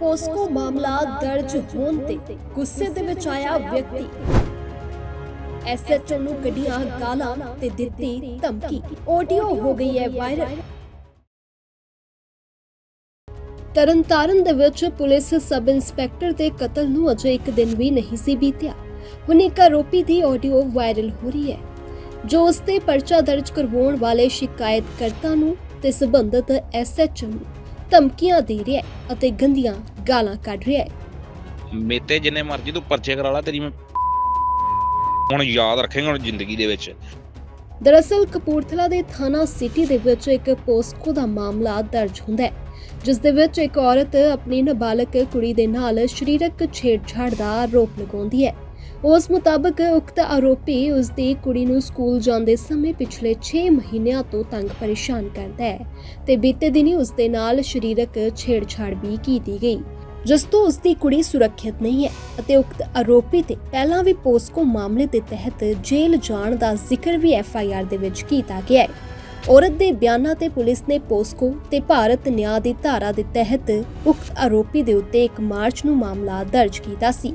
POCSO ਮਾਮਲਾ ਦਰਜ ਹੋਣ ਤੇ ਗੁੱਸੇ ਦੇ ਵਿੱਚ ਆਇਆ ਵਿਅਕਤੀ। ਐਸਐਚਓ ਨੂੰ ਕੱਢੀਆਂ ਗਾਲਾਂ ਤੇ ਦਿੱਤੀ ਧਮਕੀ। ਆਡੀਓ ਹੋ ਗਈ ਹੈ ਵਾਇਰਲ ਤਰਨਤਾਰਨ ਦੇ ਵਿੱਚ ਪੁਲਿਸ ਸਬ ਇੰਸਪੈਕਟਰ ਦੇ ਕਤਲ ਨੂੰ ਅਜੇ ਇੱਕ ਦਿਨ ਵੀ ਨਹੀਂ ਸੀ ਬੀਤਿਆ। ਹੁਣ ਇੱਕ ਆਰੋਪੀ ਦੀ ਆਡੀਓ ਵਾਇਰਲ ਹੋ ਰਹੀ ਹੈ, ਜੋ ਉਸ ਤੇ ਪਰਚਾ ਦਰਜ ਕਰਵਾਉਣ ਵਾਲੇ ਸ਼ਿਕਾਇਤਕਰਤਾ ਨੂੰ ਤੇ ਸੰਬੰਧਿਤ ਐਸਐਚਓ ਨੂੰ। ਧਮਕੀਆਂ ਦੇ ਰਿਹਾ ਹੈ ਅਤੇ ਗੰਦੀਆਂ ਗਾਲਾਂ ਕੱਢ ਰਿਹਾ ਹੈ। ਮੇਤੇ ਜਿੰਨੇ ਮਰਜ਼ੀ ਤੂੰ ਪਰਚੇ ਕਰਾ ਲਾ ਤੇਰੀ ਮੈਂ ਹੁਣ ਯਾਦ ਰੱਖੇਂਗਾ ਹੁਣ ਜ਼ਿੰਦਗੀ ਦੇ ਵਿੱਚ। ਦਰਅਸਲ ਕਪੂਰਥਲਾ ਦੇ ਥਾਣਾ ਸਿਟੀ ਦੇ ਵਿੱਚ ਇੱਕ ਪੋਸਕੋ ਦਾ ਮਾਮਲਾ ਦਰਜ ਹੁੰਦਾ ਹੈ ਜਿਸ ਦੇ ਵਿੱਚ ਇੱਕ ਔਰਤ ਆਪਣੀ ਨਾਬਾਲਗ ਕੁੜੀ ਦੇ ਨਾਲ ਸਰੀਰਕ ਛੇੜਛਾੜ ਦਾ ਆਰੋਪ ਲਗਾਉਂਦੀ ਹੈ। ਉਸ ਮੁਤਾਬਕ ਉਕਤ ਆਰੋਪੀ ਉਸ ਦੀ ਕੁੜੀ ਨੂੰ ਸਕੂਲ ਜਾਂਦੇ ਸਮੇਂ ਪਿਛਲੇ 6 ਮਹੀਨਿਆਂ ਤੋਂ ਤੰਗ ਪਰੇਸ਼ਾਨ ਕਰਦਾ ਹੈ ਤੇ ਬੀਤੇ ਦਿਨੀ ਉਸ ਦੇ ਨਾਲ ਸਰੀਰਕ ਛੇੜਛਾੜ ਵੀ ਕੀਤੀ ਗਈ। ਜਿਸ ਤੋਂ ਉਸ ਦੀ ਕੁੜੀ ਸੁਰੱਖਿਅਤ ਨਹੀਂ ਹੈ ਅਤੇ ਉਕਤ ਆਰੋਪੀ ਤੇ ਪਹਿਲਾਂ ਵੀ ਪੋਸਕੋ ਮਾਮਲੇ ਦੇ ਤਹਿਤ ਜੇਲ੍ਹ ਜਾਣ ਦਾ ਜ਼ਿਕਰ ਵੀ ਐਫ ਆਈ ਆਰ ਦੇ ਵਿੱਚ ਕੀਤਾ ਗਿਆ ਹੈ। ਔਰਤ ਦੇ ਬਿਆਨਾਂ ਤੇ ਪੁਲਿਸ ਨੇ ਪੋਸਕੋ ਤੇ ਭਾਰਤ ਨਿਆਂ ਦੀ ਧਾਰਾ ਦੇ ਤਹਿਤ ਉਕਤ ਆਰੋਪੀ ਦੇ ਉੱਤੇ 1 ਮਾਰਚ ਨੂੰ ਮਾਮਲਾ ਦਰਜ ਕੀਤਾ ਸੀ,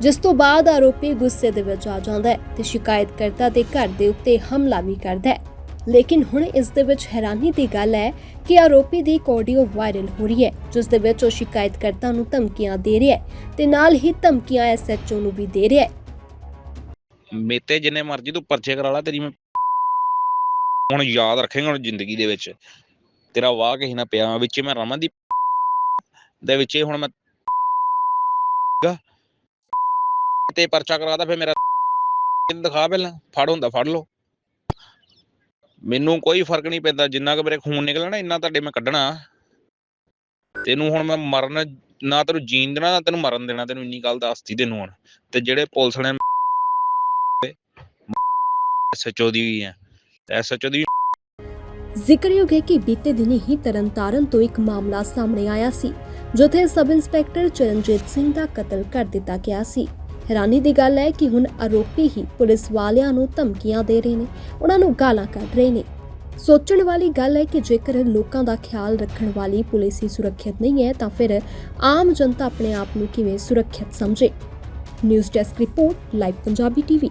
ਜਿਸ ਤੋਂ ਬਾਅਦ ਆਰੋਪੀ ਗੁੱਸੇ ਦੇ ਵਿੱਚ ਆ ਜਾਂਦਾ ਹੈ ਤੇ ਸ਼ਿਕਾਇਤਕਰਤਾ ਦੇ ਘਰ ਦੇ ਉੱਤੇ ਹਮਲਾ ਵੀ ਕਰਦਾ ਹੈ। ਲੇਕਿਨ ਹੁਣ ਇਸ ਦੇ ਵਿੱਚ ਹੈਰਾਨੀ ਦੀ ਗੱਲ ਹੈ ਕਿ ਆਰੋਪੀ ਦੀ ਆਡੀਓ ਵਾਇਰਲ ਹੋ ਰਹੀ ਹੈ, ਜਿਸ ਦੇ ਵਿੱਚ ਉਹ ਸ਼ਿਕਾਇਤਕਰਤਾ ਨੂੰ ਧਮਕੀਆਂ ਦੇ ਰਿਹਾ ਹੈ ਤੇ ਨਾਲ ਹੀ ਧਮਕੀਆਂ ਐਸਐਚਓ ਨੂੰ ਵੀ ਦੇ ਰਿਹਾ ਹੈ। ਮੇਤੇ ਜਿੰਨੇ ਮਰਜ਼ੀ ਤੂੰ ਪਰਚੇ ਕਰਾ ਲਾ, ਤੇਰੀ ਮੈਂ ਹੁਣ ਯਾਦ ਰੱਖੇਗਾ ਹੁਣ ਜ਼ਿੰਦਗੀ ਦੇ ਵਿੱਚ। ਤੇਰਾ ਵਾਹ ਕਿਸੇ ਨਾਲ ਪਿਆ, ਵਿੱਚ ਮੈਂ ਰਮਨ ਦੀ ਦੇ ਵਿੱਚ ਹੁਣ ਮੈਂ ਤੇ ਪਰਚਾ ਕਰਾਦਾ ਫਿਰ ਮੇਰਾ ਦਿਖਾ ਪਹਿਲਾਂ, ਫੜ ਹੁੰਦਾ, ਫੜ ਲਓ। ਮੈਨੂੰ ਕੋਈ ਫ਼ਰਕ ਨਹੀਂ ਪੈਂਦਾ, ਜਿੰਨਾ ਕੁ ਮੇਰੇ ਖੂਨ ਨਿਕਲਣਾ ਇੰਨਾ ਤੁਹਾਡੇ ਮੈਂ ਕੱਢਣਾ। ਤੈਨੂੰ ਹੁਣ ਮੈਂ ਮਰਨ, ਨਾ ਤੈਨੂੰ ਜੀਣ ਦੇਣਾ, ਨਾ ਤੈਨੂੰ ਮਰਨ ਦੇਣਾ, ਤੈਨੂੰ ਇੰਨੀ ਗੱਲ ਦੱਸਤੀ ਤੈਨੂੰ ਹੁਣ। ਤੇ ਜਿਹੜੇ ਪੁਲਿਸ ਨੇ ਐਸਐਚਓ ਦੀ ਹੈ। ਐਸਐਚਓ ਦੀ ਜ਼ਿਕਰਯੋਗ ਹੈ ਕਿ ਬੀਤੇ ਦਿਨੀ ਹੀ ਤਰਨਤਾਰਨ ਤੋਂ ਇੱਕ ਮਾਮਲਾ ਸਾਹਮਣੇ ਆਇਆ ਸੀ, ਜਿੱਥੇ ਸਬ ਇੰਸਪੈਕਟਰ ਚਰਨਜੀਤ ਸਿੰਘ ਦਾ ਕਤਲ ਕਰ ਦਿੱਤਾ ਗਿਆ ਸੀ। ਹੈਰਾਨੀ ਦੀ ਗੱਲ ਹੈ ਕਿ ਹੁਣ ਆਰੋਪੀ ਹੀ ਪੁਲਿਸ ਵਾਲਿਆਂ ਨੂੰ ਧਮਕੀਆਂ ਦੇ ਰਹੇ ਨੇ, ਉਹਨਾਂ ਨੂੰ ਗਾਲਾਂ ਕੱਢ ਰਹੇ ਨੇ। ਸੋਚਣ ਵਾਲੀ ਗੱਲ ਹੈ ਕਿ ਜੇਕਰ ਲੋਕਾਂ ਦਾ ਖਿਆਲ ਰੱਖਣ ਵਾਲੀ ਪੁਲਿਸ ਹੀ ਸੁਰੱਖਿਅਤ ਨਹੀਂ ਹੈ, ਤਾਂ ਫਿਰ ਆਮ ਜਨਤਾ ਆਪਣੇ ਆਪ ਨੂੰ ਕਿਵੇਂ ਸੁਰੱਖਿਅਤ ਸਮਝੇ? News desk report, live Punjabi TV.